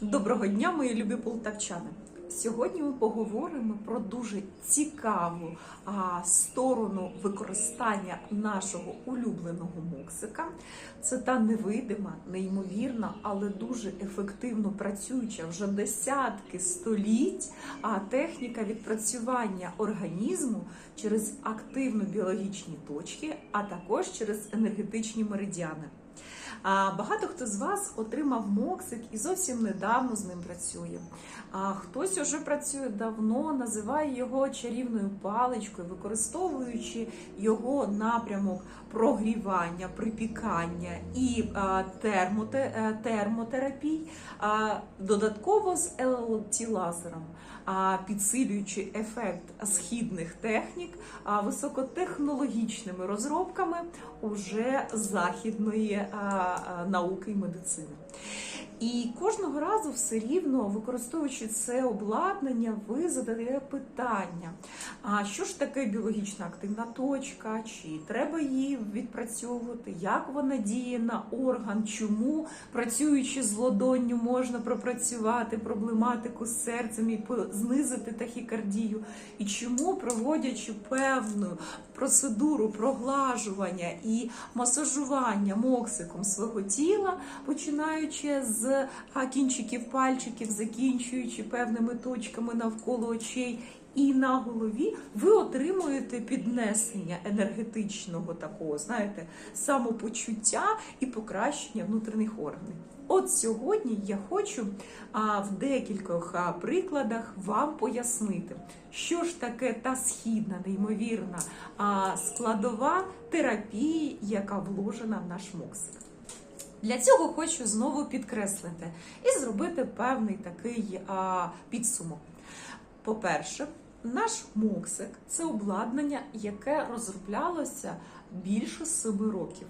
Доброго дня, мої любі полтавчани. Сьогодні ми поговоримо про дуже цікаву а, сторону використання нашого улюбленого моксика. Це та невидима, неймовірна, але дуже ефективно працююча вже десятки століть. А техніка відпрацювання організму через активно біологічні точки, а також через енергетичні меридіани. Багато хто з вас отримав моксик і зовсім недавно з ним працює. А хтось уже працює давно, називає його чарівною паличкою, використовуючи його напрямок прогрівання, припікання і е, термотерапій, додатково з ЛЛТ лазером, підсилюючи ефект східних технік високотехнологічними розробками уже західної науки і медицини. І кожного разу все рівно, використовуючи це обладнання, ви задаєте питання: а що ж таке біологічна активна точка? Чи треба її відпрацьовувати? Як вона діє на орган? Чому працюючи з ладонню можна пропрацювати проблематику з серцем і знизити тахікардію? І чому проводячи певну процедуру проглажування і масажування моксиком свого тіла, починаючи з а, кінчиків пальчиків, закінчуючи певними точками навколо очей. І на голові ви отримуєте піднесення енергетичного такого, знаєте, самопочуття і покращення внутрішніх органів. От сьогодні я хочу а, в декількох прикладах вам пояснити, що ж таке та східна, неймовірна а, складова терапії, яка вложена в наш моксик. Для цього хочу знову підкреслити і зробити певний такий а, підсумок. По-перше, наш моксик це обладнання, яке розроблялося більше семи років.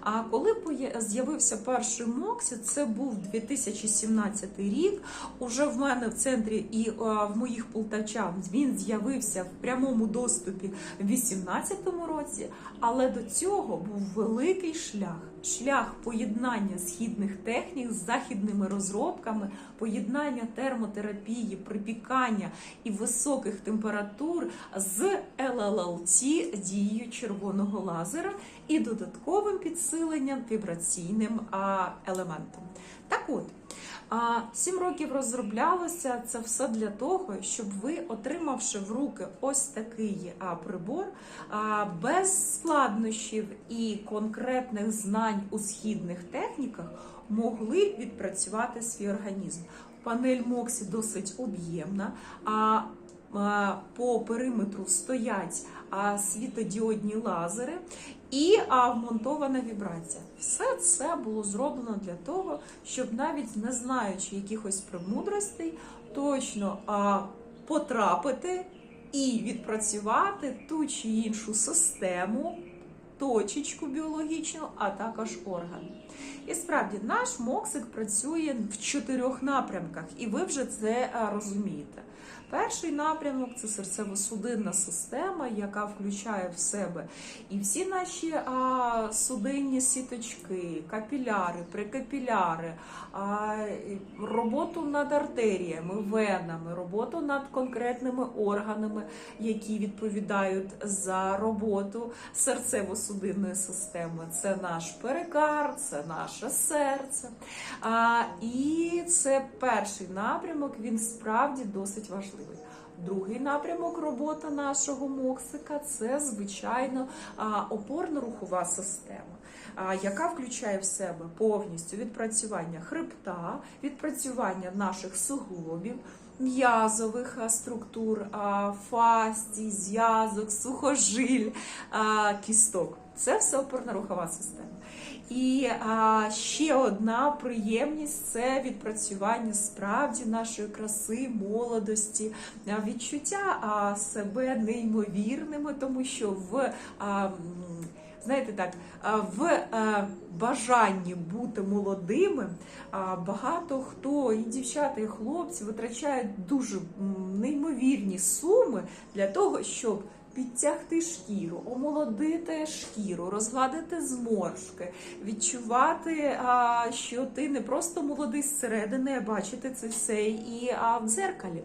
А коли з'явився перший Моксі, це був 2017 рік. Уже в мене в центрі і в моїх полтавчан він з'явився в прямому доступі в 2018 році. Але до цього був великий шлях. Шлях поєднання східних технік з західними розробками, поєднання термотерапії, припікання і високих температур з ЛЛЛТ дією червоного лазера і додатковим підсиленням вібраційним елементом. Так от. Сім років розроблялося це все для того, щоб ви, отримавши в руки ось такий прибор, без складнощів і конкретних знань у східних техніках, могли відпрацювати свій організм. Панель Моксі досить об'ємна. А по периметру стоять світодіодні лазери і вмонтована вібрація. Все це було зроблено для того, щоб навіть не знаючи якихось премудростей, точно потрапити і відпрацювати ту чи іншу систему, точечку біологічну, а також орган. І справді наш моксик працює в чотирьох напрямках, і ви вже це розумієте. Перший напрямок це серцево-судинна система, яка включає в себе і всі наші а, судинні сіточки, капіляри, прикапіляри, а, роботу над артеріями, венами, роботу над конкретними органами, які відповідають за роботу серцево-судинної системи. Це наш перикард, це наше серце. А, і це перший напрямок, він справді досить важливий. Другий напрямок роботи нашого моксика це звичайно опорно-рухова система, яка включає в себе повністю відпрацювання хребта, відпрацювання наших суглобів. М'язових структур, фастій, зв'язок, сухожиль, кісток. Це все опорно-рухова система. І а, ще одна приємність це відпрацювання справді нашої краси, молодості, відчуття а, себе неймовірними, тому що в а, знаєте так, в бажанні бути молодими багато хто, і дівчата, і хлопці витрачають дуже неймовірні суми для того, щоб підтягти шкіру, омолодити шкіру, розгладити зморшки, відчувати, що ти не просто молодий зсередини, а бачити це все і в дзеркалі.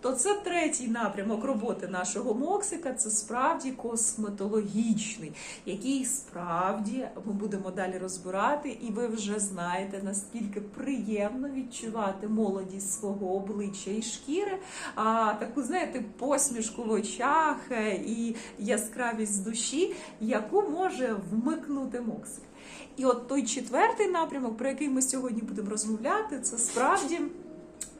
То це третій напрямок роботи нашого Моксика. Це справді косметологічний, який справді ми будемо далі розбирати, і ви вже знаєте, наскільки приємно відчувати молодість свого обличчя і шкіри, а таку, знаєте, посмішку в очах е, і яскравість з душі, яку може вмикнути Моксик. І от той четвертий напрямок, про який ми сьогодні будемо розмовляти, це справді.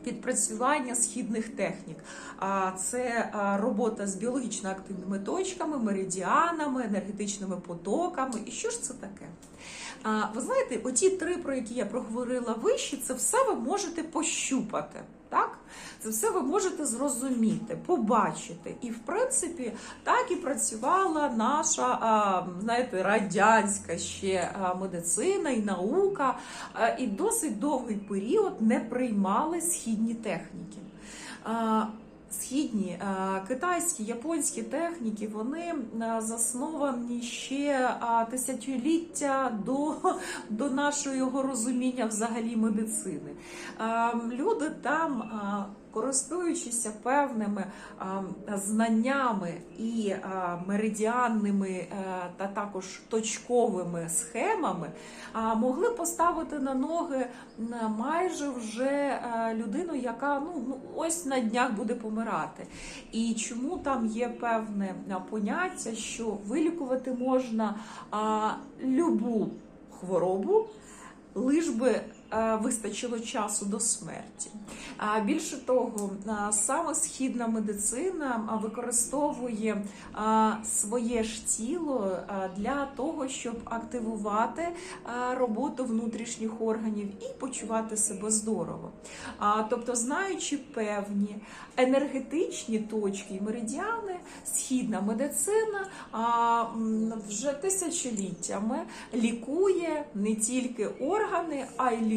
Підпрацювання східних технік, а це робота з біологічно активними точками, меридіанами, енергетичними потоками. І що ж це таке? Ви знаєте, оті три, про які я проговорила вище, це все ви можете пощупати. Так, це все ви можете зрозуміти, побачити. І в принципі так і працювала наша, знаєте, радянська ще медицина і наука, і досить довгий період не приймали східні техніки. Східні китайські, японські техніки вони засновані ще тисячоліття до, до нашого розуміння взагалі медицини. Люди там, а, користуючися певними знаннями і меридіанними е, та також точковими схемами, могли поставити на ноги майже вже е, людину, яка ну, ну ось на днях буде помирати. І чому там є певне поняття, що вилікувати можна любу хворобу, лиш би вистачило часу до смерті. Більше того, саме східна медицина використовує своє ж тіло для того, щоб активувати роботу внутрішніх органів і почувати себе здорово. Тобто, знаючи певні енергетичні точки і меридіани, східна медицина вже тисячоліттями лікує не тільки органи, а й лікує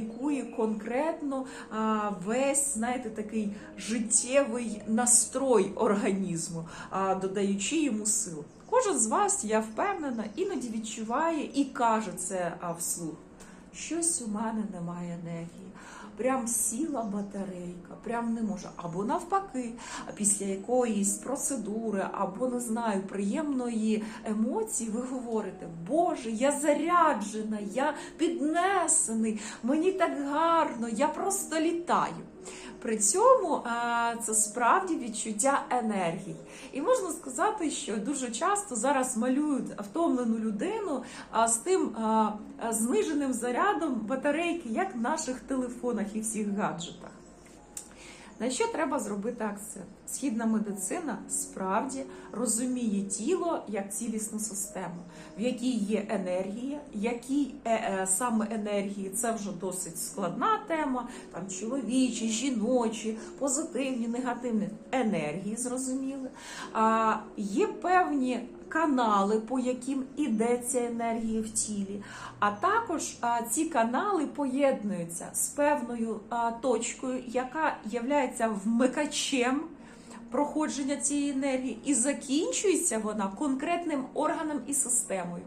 конкретно а, весь, знаєте, такий життєвий настрой організму, а, додаючи йому сил. Кожен з вас, я впевнена, іноді відчуває і каже це вслух. Щось у мене немає енергії. Прям сіла батарейка, прям не може. Або навпаки, після якоїсь процедури, або не знаю, приємної емоції, ви говорите, Боже, я заряджена, я піднесений, мені так гарно, я просто літаю. При цьому е, це справді відчуття енергії. І можна сказати, що дуже часто зараз малюють втомлену людину з тим а, а, зниженим зарядом батарейки, як в наших телефонах і всіх гаджетах. На що треба зробити акцент? Східна медицина справді розуміє тіло як цілісну систему, в якій є енергія, які е, е, саме енергії це вже досить складна тема. Там чоловічі, жіночі, позитивні, негативні енергії, зрозуміли. А є певні канали, по яким іде ця енергія в тілі. А також ці канали поєднуються з певною точкою, яка є вмикачем проходження цієї енергії, і закінчується вона конкретним органом і системою.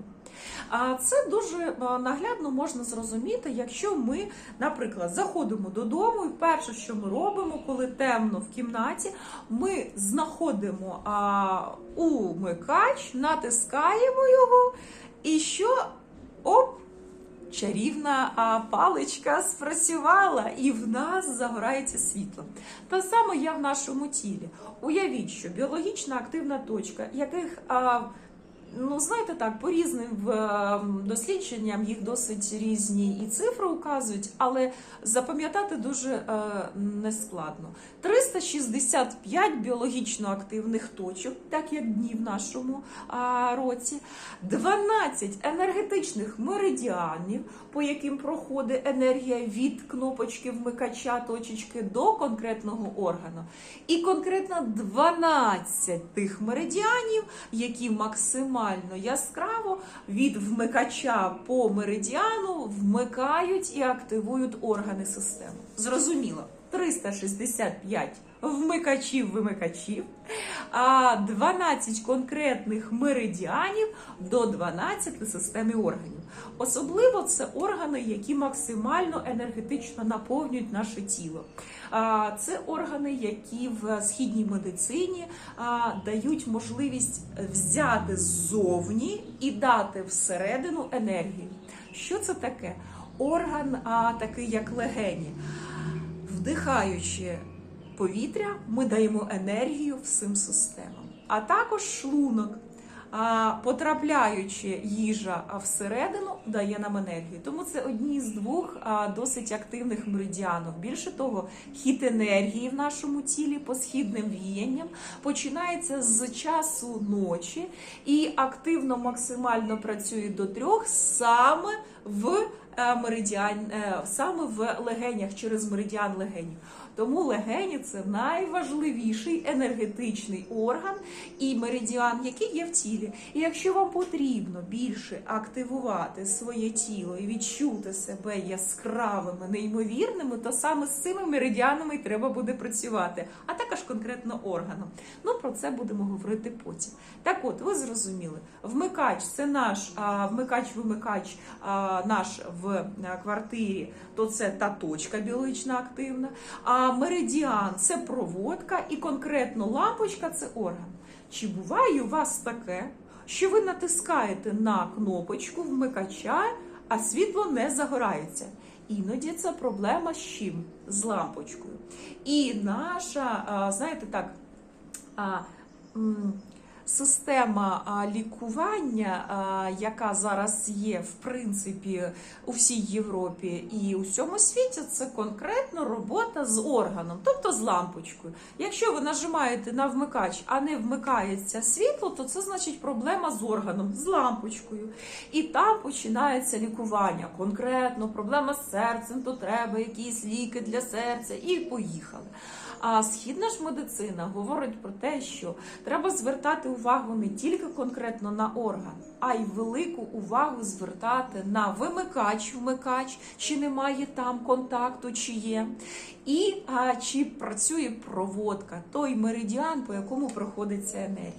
Це дуже наглядно можна зрозуміти, якщо ми, наприклад, заходимо додому, і перше, що ми робимо, коли темно в кімнаті, ми знаходимо умикач, натискаємо його, і що оп! Чарівна а, паличка спрацювала, і в нас загорається світло. Те саме є в нашому тілі. Уявіть, що біологічна активна точка, яких а, Ну, знаєте так, по різним е, дослідженням їх досить різні і цифри указують, але запам'ятати дуже е, нескладно. 365 біологічно активних точок, так як дні в нашому році, 12 енергетичних меридіанів, по яким проходить енергія від кнопочки вмикача точечки до конкретного органу, і конкретно 12 тих меридіанів, які максимально яскраво від вмикача по меридіану вмикають і активують органи системи. Зрозуміло. 365 вмикачів-вимикачів, 12 конкретних меридіанів до 12 систем органів. Особливо це органи, які максимально енергетично наповнюють наше тіло. Це органи, які в східній медицині дають можливість взяти ззовні і дати всередину енергію. Що це таке? Орган, а, такий як легені. Вдихаючи повітря, ми даємо енергію всім системам. А також шлунок, потрапляючи їжа всередину, дає нам енергію. Тому це одні з двох досить активних меридіанів. Більше того, хід енергії в нашому тілі по східним віянням починається з часу ночі і активно максимально працює до трьох саме в меридіан, е, саме в легенях через меридіан легенів. Тому легені це найважливіший енергетичний орган і меридіан, який є в тілі. І якщо вам потрібно більше активувати своє тіло і відчути себе яскравими, неймовірними, то саме з цими меридіанами треба буде працювати, а також конкретно органом. Ну про це будемо говорити потім. Так от, ви зрозуміли, вмикач це наш вмикач-вимикач наш в квартирі, то це та точка біологічно активна. А меридіан це проводка, і конкретно лампочка це орган. Чи буває у вас таке, що ви натискаєте на кнопочку вмикача, а світло не загорається? Іноді це проблема з чим? З лампочкою. І наша, знаєте так, Система лікування, яка зараз є в принципі у всій Європі і у всьому світі, це конкретно робота з органом, тобто з лампочкою. Якщо ви нажимаєте на вмикач, а не вмикається світло, то це значить проблема з органом, з лампочкою. І там починається лікування. Конкретно проблема з серцем, то треба якісь ліки для серця, і поїхали. А східна ж медицина говорить про те, що треба звертати увагу не тільки конкретно на орган, а й велику увагу звертати на вимикач, вмикач, чи немає там контакту, чи є, і а, чи працює проводка, той меридіан, по якому проходить ця енергія.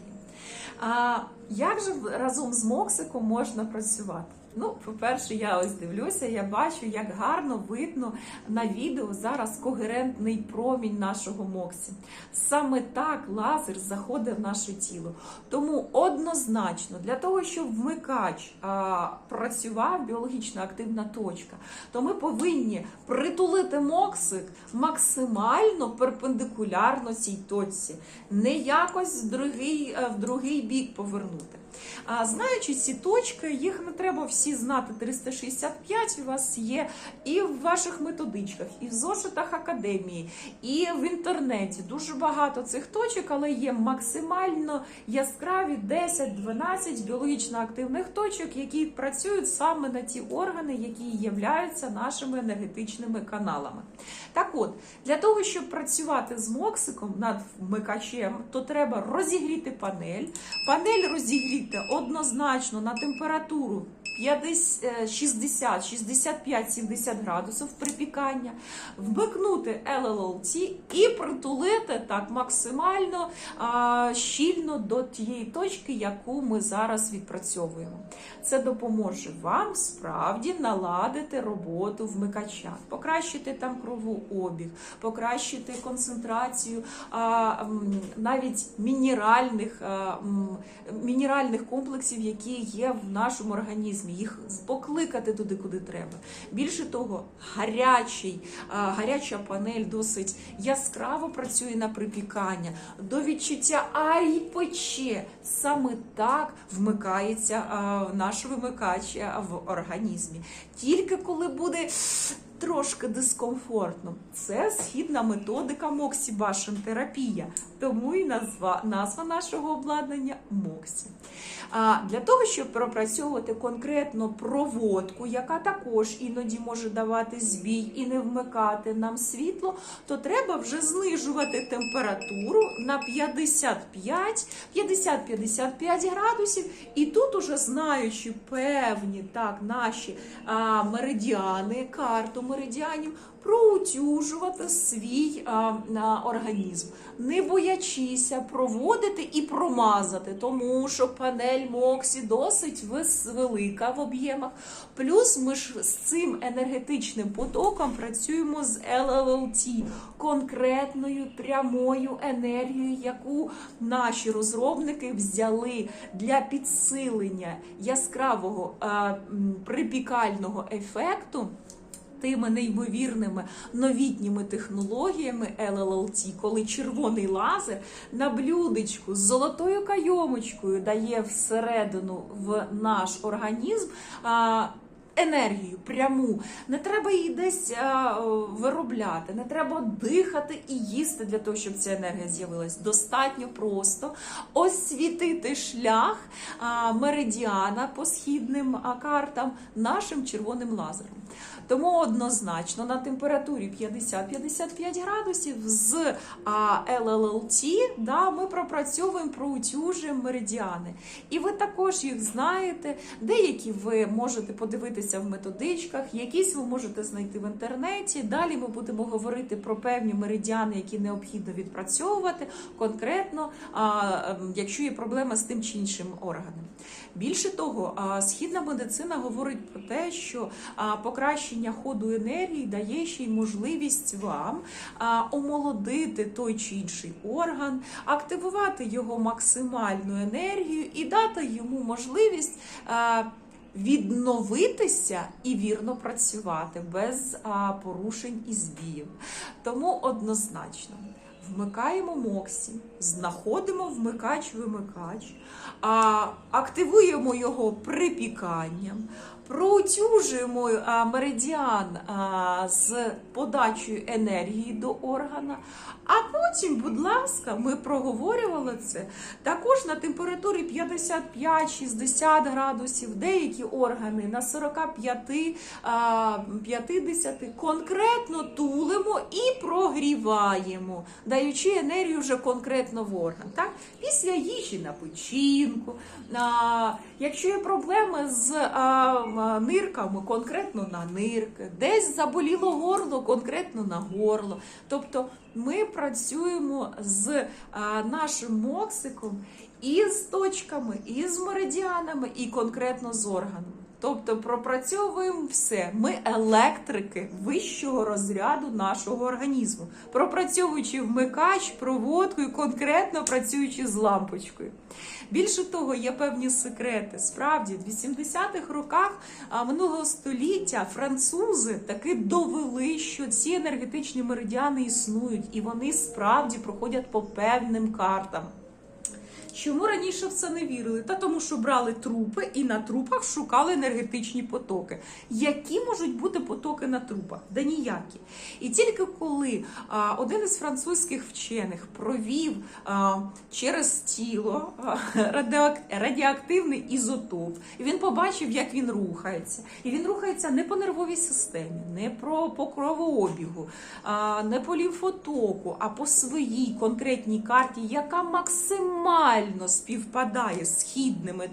А як же разом з Моксиком можна працювати? Ну, по-перше, я ось дивлюся, я бачу, як гарно видно на відео зараз когерентний промінь нашого Моксі. Саме так лазер заходить в наше тіло. Тому однозначно для того, щоб вмикач а, працював, біологічно активна точка, то ми повинні притулити Моксик максимально перпендикулярно цій точці, не якось в другий, в другий бік повернути. А знаючи ці точки, їх не треба всі знати. 365 у вас є і в ваших методичках, і в зошитах академії, і в інтернеті. Дуже багато цих точок, але є максимально яскраві 10-12 біологічно активних точок, які працюють саме на ті органи, які являються нашими енергетичними каналами. Так от, для того, щоб працювати з моксиком над вмикачем, то треба розігріти панель. Панель розігріти однозначно на температуру. 50, 60, 65, 70 градусів припікання, вмикнути LLLT і притулити так максимально а, щільно до тієї точки, яку ми зараз відпрацьовуємо. Це допоможе вам справді наладити роботу вмикача, покращити там кровообіг, покращити концентрацію а, навіть мінеральних, а, мінеральних комплексів, які є в нашому організмі, їх покликати туди, куди треба. Більше того, гарячий, гаряча панель досить яскраво працює на припікання, до відчуття ай пече. Саме так вмикається наш вимикач в організмі. Тільки коли буде трошки дискомфортно. Це східна методика Моксі-Башен терапія, тому і назва, назва нашого обладнання Моксі. Для того, щоб пропрацьовувати конкретно проводку, яка також іноді може давати збій і не вмикати нам світло, то треба вже знижувати температуру на 55, 50-55 градусів. І тут, уже знаючи певні так, наші меридіани, карту меридіанів проутюжувати свій а, а, організм, не боячися проводити і промазати, тому що панель Моксі досить велика в об'ємах. Плюс ми ж з цим енергетичним потоком працюємо з LLLT, конкретною прямою енергією, яку наші розробники взяли для підсилення яскравого е, припікального ефекту. Тими неймовірними новітніми технологіями LLLT, коли червоний лазер на блюдечку з золотою кайомочкою дає всередину в наш організм енергію пряму. Не треба її десь а, виробляти, не треба дихати і їсти для того, щоб ця енергія з'явилась. Достатньо просто освітити шлях а, меридіана по східним а, картам нашим червоним лазером. Тому однозначно на температурі 50-55 градусів з LLLT да, ми пропрацьовуємо, проутюжуємо меридіани. І ви також їх знаєте. Деякі ви можете подивитися в методичках, якісь ви можете знайти в інтернеті. Далі ми будемо говорити про певні меридіани, які необхідно відпрацьовувати конкретно, ем, якщо є проблема з тим чи іншим органом. Більше того, східна медицина говорить про те, що а, покращення ходу енергії дає ще й можливість вам омолодити той чи інший орган, активувати його максимальну енергію і дати йому можливість. Відновитися і вірно працювати без а, порушень і збіїв. Тому однозначно вмикаємо Моксі, знаходимо вмикач-вимикач, активуємо його припіканням, проутюжуємо меридіан з подачею енергії до органа. А потім, будь ласка, ми проговорювали це також на температурі 55-60 градусів, деякі органи на 45-50 конкретно тулимо і прогріваємо, даючи енергію вже конкретно в орган. Так? Після їжі на печінку. Якщо є проблеми з нирками, конкретно на нирки, десь заболіло горло, конкретно на горло. Тобто ми працюємо з нашим моксиком і з точками, і з меридіанами, і конкретно з органами. Тобто пропрацьовуємо все. Ми електрики вищого розряду нашого організму, пропрацьовуючи вмикач, проводку і конкретно працюючи з лампочкою. Більше того, є певні секрети. Справді, в 80-х роках минулого століття французи таки довели, що ці енергетичні меридіани існують, і вони справді проходять по певним картам. Чому раніше в це не вірили? Та тому, що брали трупи і на трупах шукали енергетичні потоки. Які можуть бути потоки на трупах? Да ніякі. І тільки коли а, один із французьких вчених провів а, через тіло а, радіоак- радіоактивний ізотоп, і він побачив, як він рухається. І він рухається не по нервовій системі, не про по кровообігу, а, не по лімфотоку, а по своїй конкретній карті, яка максимально співпадає з східними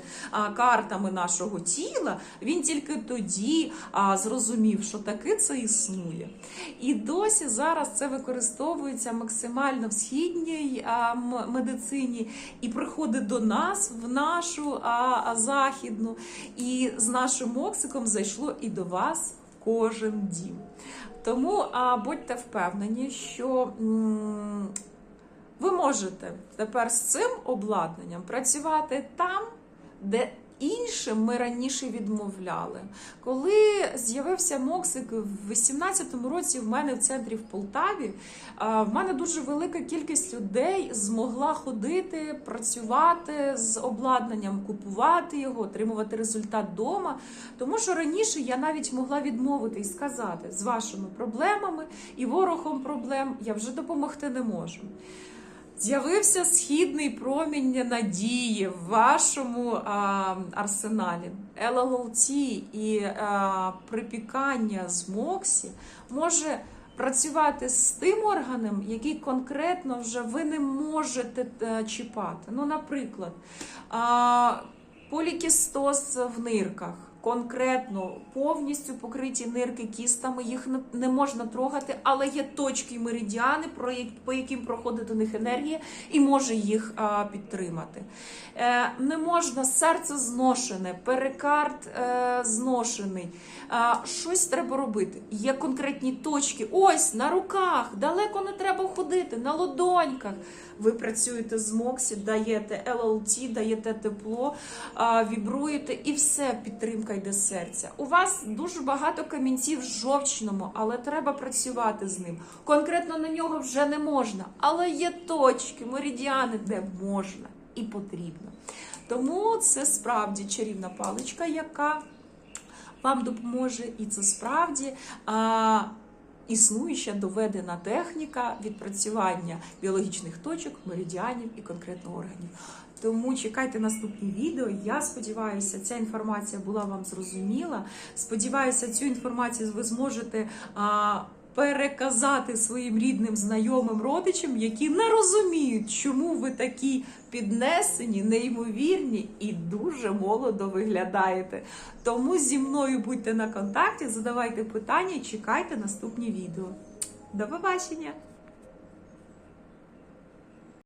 картами нашого тіла, він тільки тоді зрозумів, що таки це існує. І досі зараз це використовується максимально в східній медицині і приходить до нас в нашу західну. І з нашим моксиком зайшло і до вас кожен дім. Тому а, будьте впевнені, що. м, ви можете тепер з цим обладнанням працювати там, де іншим ми раніше відмовляли. Коли з'явився Моксик в 18-му році в мене в центрі в Полтаві, в мене дуже велика кількість людей змогла ходити, працювати з обладнанням, купувати його, отримувати результат вдома. Тому що раніше я навіть могла відмовити і сказати, з вашими проблемами і ворогом проблем я вже допомогти не можу. З'явився східний промінь надії в вашому а, арсеналі. LLT і а, припікання з Моксі може працювати з тим органом, який конкретно вже ви не можете е, чіпати. Ну, наприклад, а, полікістоз в нирках. Конкретно повністю покриті нирки кістами, їх не- можна трогати, але є точки і меридіани, по яким проходить у них енергія, і може їх підтримати. Е, не можна серце зношене, перикард е, зношений. Щось треба робити. Є конкретні точки. Ось на руках, далеко не треба ходити, на лодоньках. Ви працюєте з Моксі, даєте LLT, даєте тепло, вібруєте і все, підтримка йде з серця. У вас дуже багато камінців в жовчному, але треба працювати з ним. Конкретно на нього вже не можна, але є точки, меридіани, де можна і потрібно. Тому це справді чарівна паличка, яка вам допоможе, і це справді існуюча доведена техніка відпрацювання біологічних точок, меридіанів і конкретно органів. Тому чекайте наступні відео. Я сподіваюся, ця інформація була вам зрозуміла. Сподіваюся, цю інформацію ви зможете. Переказати своїм рідним, знайомим родичам, які не розуміють, чому ви такі піднесені, неймовірні і дуже молодо виглядаєте. Тому зі мною будьте на контакті, задавайте питання і чекайте наступні відео. До побачення!